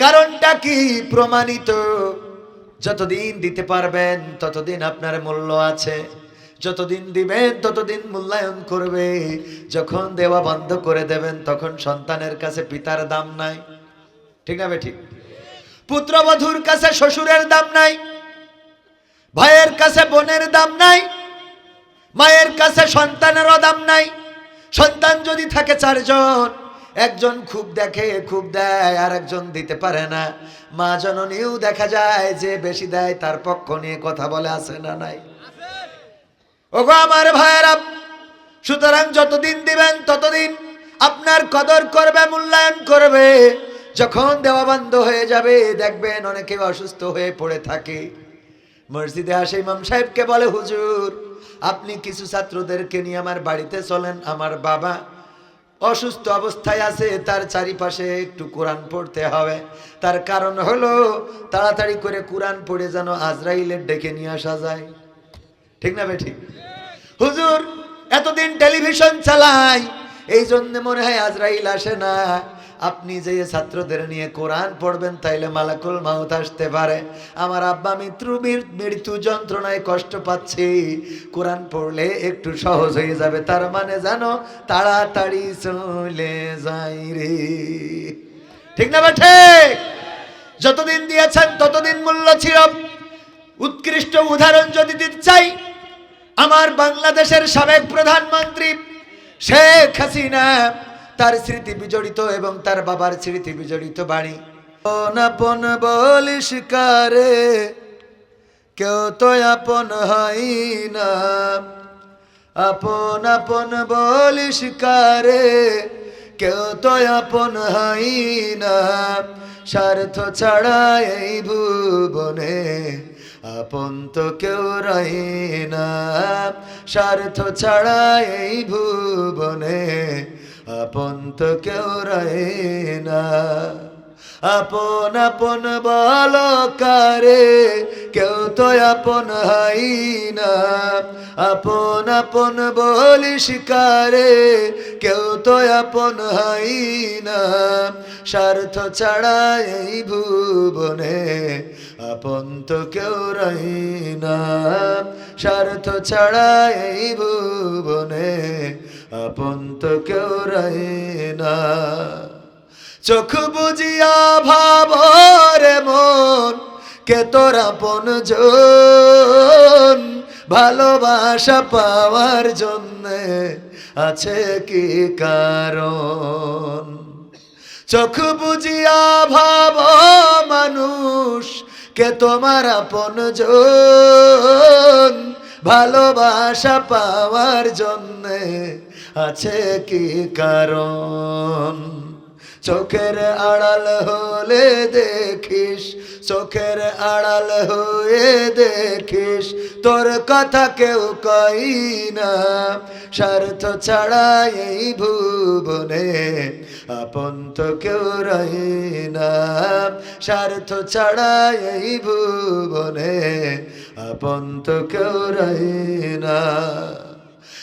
কারণটা কি প্রমাণিত? যতদিন দিতে পারবেন, ততদিন আপনার মূল্য আছে। যতদিন দিবেন, ততদিন মূল্যায়ন করবে। যখন দেওয়া বন্ধ করে দেবেন, তখন সন্তানের কাছে পিতার দাম নাই। ঠিক না ঠিক? পুত্রবধূর কাছে শ্বশুরের দাম নাই। ভাইয়ের কাছে বোনের দাম নাই। মায়ের কাছে সন্তানেরও দাম নাই। সন্তান যদি থাকে চারজন একজন খুব দেখে, খুব দেয় আর একজন দিতে পারে না। মা জননীও দেখা যায় যে বেশি দেয়, তার পক্ষ নিয়ে কথা বলে আসে না নাই। ওগো আমার ভাইয়েরা, সুতরাং যতদিন দিবেন ততদিন আপনার কদর করবে, মূল্যায়ন করবে। যখন দেওয়া বন্ধ হয়ে যাবে, দেখবেন অনেকে অসুস্থ হয়ে পড়ে থাকে। মসজিদে আসে ইমাম সাহেবকে বলে, হুজুর, আপনি কিছু ছাত্রদেরকে নিয়ে আমার বাড়িতে চলেন, আমার বাবা অসুস্থ অবস্থায় আছে, তার চারিপাশে একটু কোরআন পড়তে হবে। তার কারণ হলো, তাড়াতাড়ি করে কোরআন পড়ে যেন আজরাইলের ডেকে নিয়ে আসা যায়। ঠিক না বেঠিক? হুজুর, এতদিন টেলিভিশন চালাই এই জন্য মনে হয় আজরাইল আসে না। আপনি যে ছাত্রদের নিয়ে কোরআন পড়বেন, তাইলে মালাকুল মাউত আসতে পারে। আমার আব্বা মৃত্যু মৃত্যু যন্ত্রণায় কষ্ট পাচ্ছি। কোরআন পড়লে একটু সহজ হয়ে যাবে, তার মানে জানো তাড়াতাড়ি চলে যাই রে। ঠিক না বা ঠিক? যতদিন দিয়েছেন, ততদিন মূল্য ছিল। উৎকৃষ্ট উদাহরণ যদি দিতে চাই, আমার বাংলাদেশের সাবেক প্রধানমন্ত্রী শেখ হাসিনা তার স্মৃতি বিজড়িত এবং তার বাবার স্মৃতি বিজড়িত বাড়ি আপন বলিস কারে, কেউ তো আপন হয় না। আপন আপন বলিস কারে, কেউ তো আপন হয় না। স্বার্থ ছাড়া এই ভুবনে আপন তো কেউ রহে না। স্বার্থ ছাড়া এই ভুবনে আপন তো কেউ রহে না। আপন আপন বল কারে কেউ তো আপন হাই না। আপন আপন বলিস কারে কেউ তো আপন হাই না। স্বার্থ ছাড়া এই ভুবনে আপন তো কেউ রহি না। স্বার্থ ছাড়া এই ভুবনে আপন তো কেউ রহি না। চোখ বুঝিয়া ভাবরে মন, কে তোর আপন ভালোবাসা পাওয়ার জন্যে আছে কি কারণ? চোখ বুঝিয়া ভাব মানুষ, কে তোমার আপন ভালোবাসা পাওয়ার জন্যে আছে কি কারণ? চোখের আড়াল হলে দেখিস, চোখের আড়াল হয়ে দেখিস। তোর কথা কেউ কই না, স্বার্থ ছাড়া এই ভুবনে আপন তো কেউ রহি না। স্বার্থ ছাড়া এই ভুবনে আপন তো কেউ রহি না।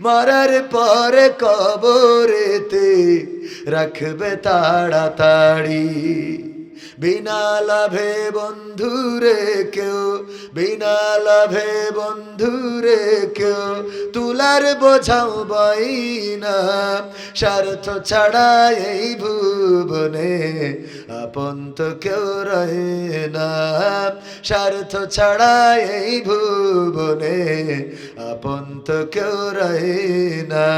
মরার পরে কবরেতে রাখবে তাড়াতাড়ি। বিনা লাভে বন্ধুরে কেউ, বিনা লাভে বন্ধুরে কেউ, তুলার বোঝাও বই না স্বার্থ ছাড়া এই ভুবনে আপন তো কেউ রহে না স্বার্থ ছাড়া এই ভুবনে আপন তো কেউ রহে না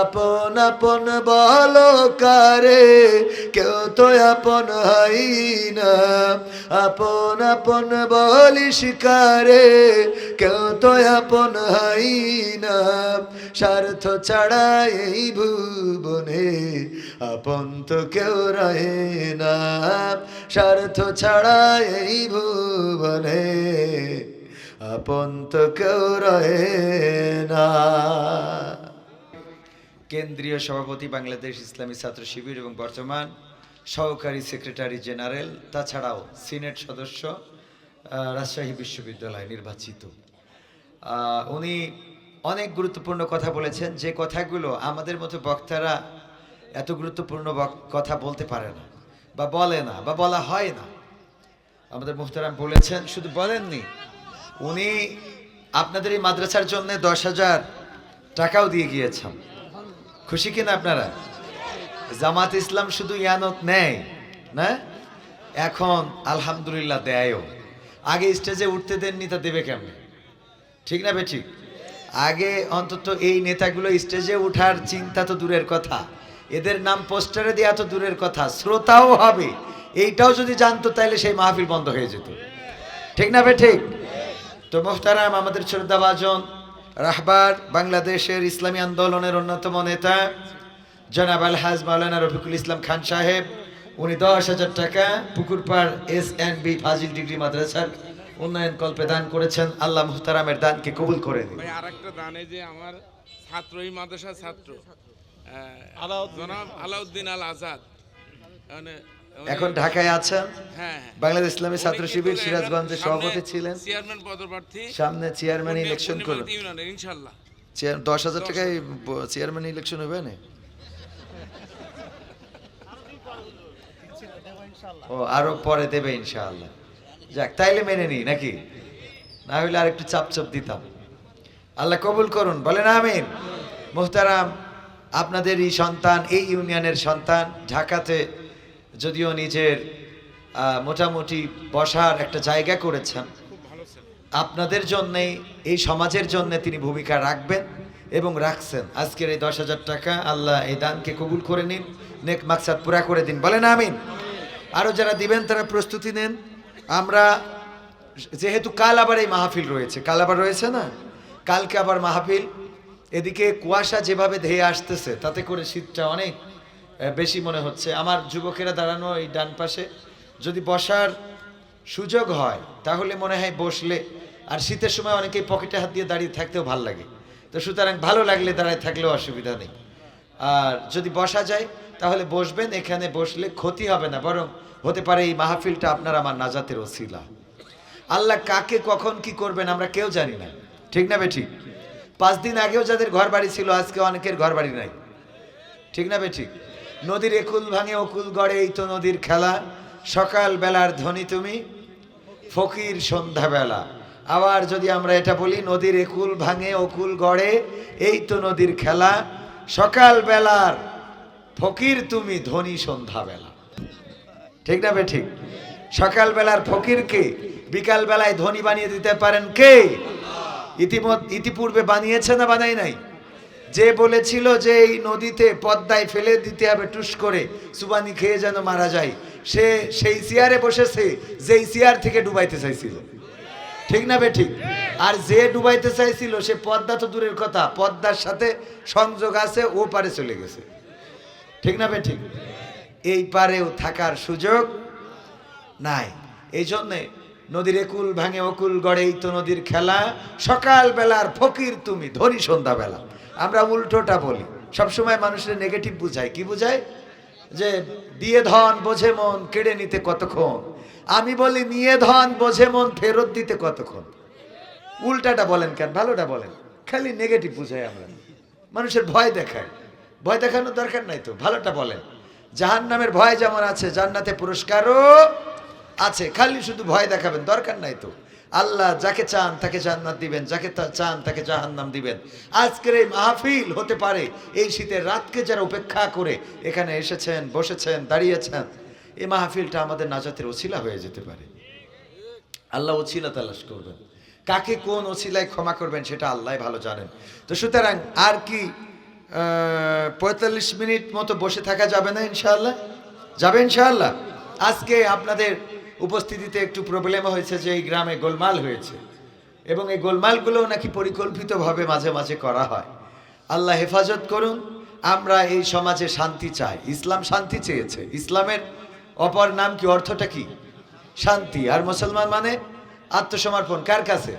আপন আপন বলো কারে, কেউ তো আপন হয় না আপন আপন বলিস কারে কেউ তো আপন হয় না। স্বার্থ ছাড়া এই ভুবনে আপন তো কেউ রহে না। স্বার্থ ছাড়া এই ভুবনে আপন তো কেউ রয়ে না। কেন্দ্রীয় সভাপতি বাংলাদেশ ইসলামী ছাত্র শিবির এবং বর্তমান সহকারী সেক্রেটারি জেনারেল, তাছাড়াও সিনেট সদস্য রাজশাহী বিশ্ববিদ্যালয় নির্বাচিত। উনি অনেক গুরুত্বপূর্ণ কথা বলেছেন। যে কথাগুলো আমাদের মতো বক্তারা এত গুরুত্বপূর্ণ কথা বলতে পারে না, বা বলে না, বা বলা হয় না। আমাদের মুহতারাম বলেছেন, শুধু বলেননি, উনি আপনাদের এই মাদ্রাসার জন্য দশ হাজার টাকাও দিয়ে গিয়েছেন। খুশি কিনা আপনারা? জামাত ইসলাম শুধু ইয়ানত নেয়, না? এখন আলহামদুলিল্লাহ দেয়ও। আগে স্টেজে উঠতে দেননি, তা দেবে কেমন? ঠিক না বে ঠিক? আগে অন্তত এই নেতাগুলো স্টেজে ওঠার চিন্তা তো দূরের কথা। এদের নাম পোস্টারে দেওয়া তো দূরের কথা, শ্রোতাও হবে। এইটাও যদি জানতো তাহলে সেই মাহফিল বন্ধ হয়ে যেত। ঠিক না বে ঠিক? তো মোহতারাম, আমাদের শ্রদ্ধাভাজন, রাহবার বাংলাদেশের ইসলামী আন্দোলনের অন্যতম নেতা জনাব আলহাজ মাওলানা রফিকুল ইসলাম খান সাহেব উনি দশ হাজার টাকা Pukurpar S N B Fazil degree মাদ্রাসার উন্নয়ন কল্পে দান করেছেন। আল্লাহ মুহতারামের দানকে কবুল করে দিন আর একটা দানে যে আমার ছাত্র এই মাদ্রাসার ছাত্র জনাব আলাউদ্দিন আল আজাদ। মানে এখন ঢাকায় আছেন? হ্যাঁ হ্যাঁ। বাংলাদেশ ইসলামী ছাত্র শিবির সিরাজগঞ্জের সভাপতি ছিলেন। চেয়ারম্যান পদপ্রার্থী। সামনে চেয়ারম্যান ইলেকশন করবেন ইনশাল্লাহ। দশ হাজার টাকায় চেয়ারম্যান ইলেকশন হবে না? ও, আরও পরে দেবে ইনশাআল্লাহ। যাক, তাইলে মেনে নিই, নাকি? না হইলে আর একটু চাপ চাপ দিতাম। আল্লাহ কবুল করুন, বলেন আমিন। মোহতারাম আপনাদের এই সন্তান, এই ইউনিয়নের সন্তান, ঢাকাতে যদিও নিজের মোটামুটি বসার একটা জায়গা করেছেন, আপনাদের জন্যে এই সমাজের জন্য তিনি ভূমিকা রাখবেন। এবং রাখছেন। আজকের এই দশ হাজার টাকা আল্লাহ এই দানকে কবুল করে নিন, নেক মাকসাদ পুরা করে দিন। বলেন আমিন। আরও যারা দিবেন, তারা প্রস্তুতি নেন। আমরা যেহেতু কাল আবার এই মাহফিল রয়েছে, কাল আবার রয়েছে না? কালকে আবার মাহফিল। এদিকে কুয়াশা যেভাবে ধেয়ে আসতেছে, তাতে করে শীতটা অনেক বেশি মনে হচ্ছে। আমার যুবকেরা দাঁড়ানো এই ডান পাশে, যদি বসার সুযোগ হয়, তাহলে মনে হয় বসলে। আর শীতের সময় অনেকেই পকেটে হাত দিয়ে দাঁড়িয়ে থাকতেও ভালো লাগে। তো সুতরাং ভালো লাগলে দাঁড়ায় থাকলেও অসুবিধা নেই। আর যদি বসা যায়, তাহলে বসবেন, এখানে বসলে ক্ষতি হবে না, বরং হতে পারে এই মাহফিলটা আপনার আমার নাজাতের ওসিলা। আল্লাহ কাকে কখন কি করবেন আমরা কেউ জানি না। ঠিক না বে ঠিক? পাঁচ দিন আগেও যাদের ঘর বাড়ি ছিল, আজকে অনেকের ঘর বাড়ি নাই। ঠিক না বে ঠিক? নদীর একুল ভাঙে অকুল গড়ে, এই তো নদীর খেলা। সকাল বেলার ধ্বনি তুমি, ফকির সন্ধ্যাবেলা। আবার যদি আমরা এটা বলি, নদীর একুল ভাঙে অকুল গড়ে, এই তো নদীর খেলা। সকাল বেলার ফকির তুমি, ধনী সন্ধ্যাবেলা। ঠিক না বে ঠিক? সকালবেলার ফকিরকে বিকাল বেলায় ধনী বানিয়ে দিতে পারেন কে? ইতিমধ্যে ইতিপূর্বে বানিয়েছে না বানাই নাই? যে বলেছিল যে এই নদীতে পদ্মায় ফেলে দিতে হবে টুস করে, সুবানি খেয়ে যেন মারা যায়। সে সেই চেয়ারে বসেছে, যেই চেয়ার থেকে ডুবাইতে চাইছিল। ঠিক না বে ঠিক? আর যে ডুবাইতে চাইছিল, সে পদ্মা তো দূরের কথা। পদ্মার সাথে সংযোগ আছে, ও পারে চলে গেছে। ঠিক না বে ঠিক? এই পারেও থাকার সুযোগ নাই। এই জন্যে নদীর একুল ভাঙে অকুল গড়ে এই তো নদীর খেলা। সকাল বেলার ফকির তুমি ধরি সন্ধ্যাবেলা। আমরা উল্টোটা বলি। সবসময় মানুষের নেগেটিভ বুঝাই। কি বুঝায় যে, দিয়ে ধন, বোঝে মন, কেড়ে নিতে কতক্ষণ? আমি বলি, নিয়ে ধন, বোঝে মন, ফেরত দিতে কতক্ষণ? উল্টাটা বলেন কেন? ভালোটা বলেন। খালি নেগেটিভ বুঝাই আমরা। মানুষের ভয় দেখায়। ভয় দেখানোর দরকার নাই তো, ভালোটা বলেন। জাহান নামের ভয় যেমন আছে, জান্নাতে পুরস্কারও আছে। খালি শুধু ভয় দেখাবেন, দরকার নাই তো। আল্লাহ যাকে চান তাকে জান্নাত দিবেন, যাকে চান তাকে জাহান্নাম দিবেন। আজকের এই মাহফিল হতে পারে, এই শীতের রাতকে যারা উপেক্ষা করে এখানে এসেছেন, বসেছেন, দাঁড়িয়েছেন এই মাহফিলটা আমাদের নাজাতের ওসিলা হয়ে যেতে পারে। আল্লাহ ওছিলা তালাশ করবেন। কাকে কোন ওছিলায় ক্ষমা করবেন সেটা আল্লাহ ভালো জানেন। তো সুতরাং আর কি পঁয়তাল্লিশ মিনিট মতো বসে থাকা যাবে না ইনশাআল্লাহ? যাবে ইনশাআল্লাহ? আজকে আপনাদের উপস্থিতিতে একটু প্রবলেম হয়েছে যে এই গ্রামে গোলমাল হয়েছে। এবং এই গোলমালগুলোও নাকি পরিকল্পিতভাবে মাঝে মাঝে করা হয়। আল্লাহ হেফাজত করুন, আমরা এই সমাজে শান্তি চাই। ইসলাম শান্তি চেয়েছে। ইসলামের অপর নাম কি, অর্থটা কি? শান্তি। আর মুসলমান মানে আত্মসমর্পণ। কার কাছে?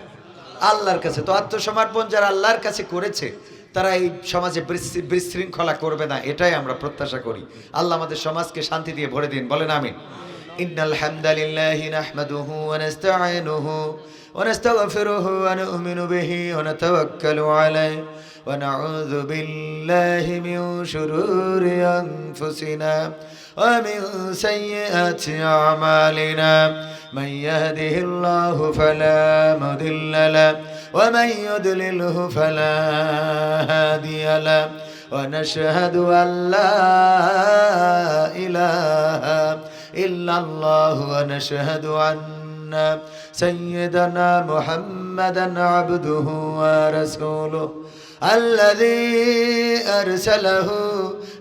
আল্লাহর কাছে। তো আত্মসমর্পণ যারা আল্লাহর কাছে করেছে, তারা এই সমাজে বিশৃঙ্খলা করবে না, এটাই আমরা প্রত্যাশা করি। আল্লাহ আমাদের সমাজকে শান্তি দিয়ে ভরে দিন। বলেন বিহি ওয়া নাতাওয়াক্কালু আলাইহি ওয়া নাউযু ومن سيئات أعمالنا من يهده الله فلا مضل له ومن يدلله فلا هادي له ونشهد أن لا إله إلا الله ونشهد أن سيدنا محمدا عبده ورسوله الذي أرسله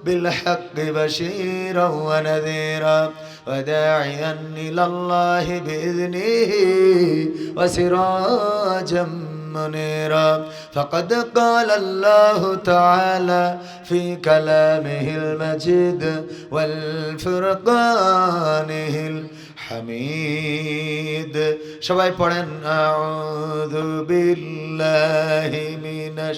بالحق بشيرا ونذيرا وداعيا إلى الله بإذنه وسراجا منيرا فقد قال الله تعالى في كلامه المجيد والفرقانه الحميد সবাই পড়েন আউযু বিল্লাহি মিনাশ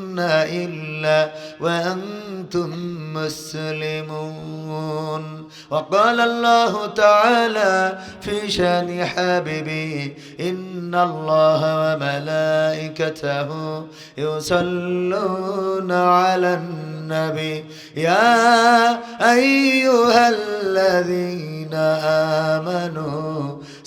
إلا وأنتم مسلمون. وقال الله تعالى في شان حبيبي إن الله وملائكته يصلون على النبي. يا أيها الذين آمنوا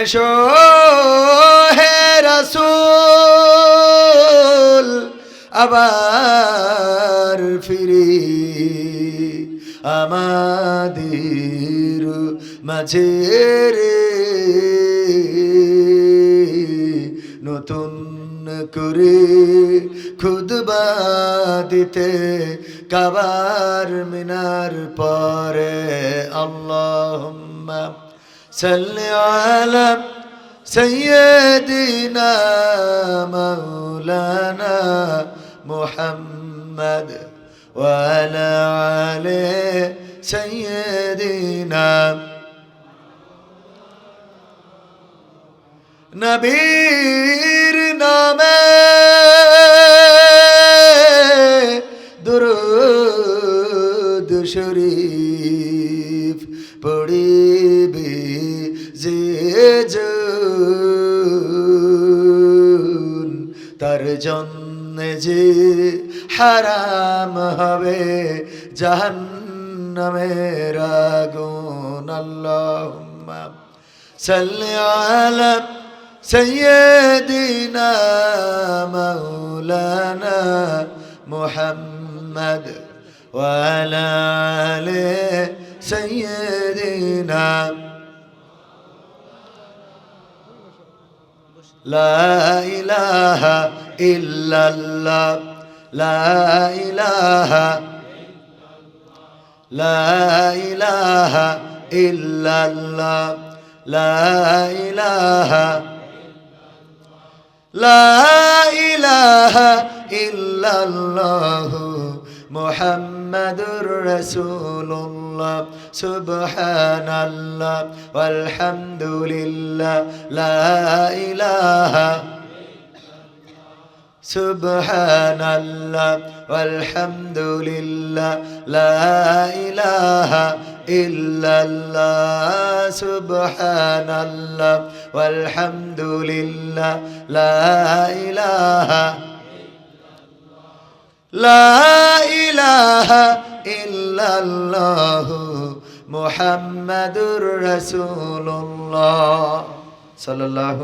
এসো হে রাসূল, আবার ফিরে আমাদের মাঝে রে। নতুন করে খুদবা দিতে কাবার মিনার পরে আল্লাহুম্মা صل على سيدنا مولانا محمد وعلى عليه سيدنا নবীর নামে দুরুদ শরীফ জন্য যে হারাম হবে জাহান্নামের আগুন আল্লাহুম্মা সাল্লি আলা سيدنا مولانا محمد وعلى آل سيدنا لا إله إلا الله. لا إله. لا إله إلا الله. لا إله. لا إله إلا الله. محمد رسول الله سبحان الله. والحمد لله. لا إله. سبحان الله والحمد لله لا إله إلا الله سبحان الله والحمد لله لا إله لا إله إلا الله محمد رسول الله صلى الله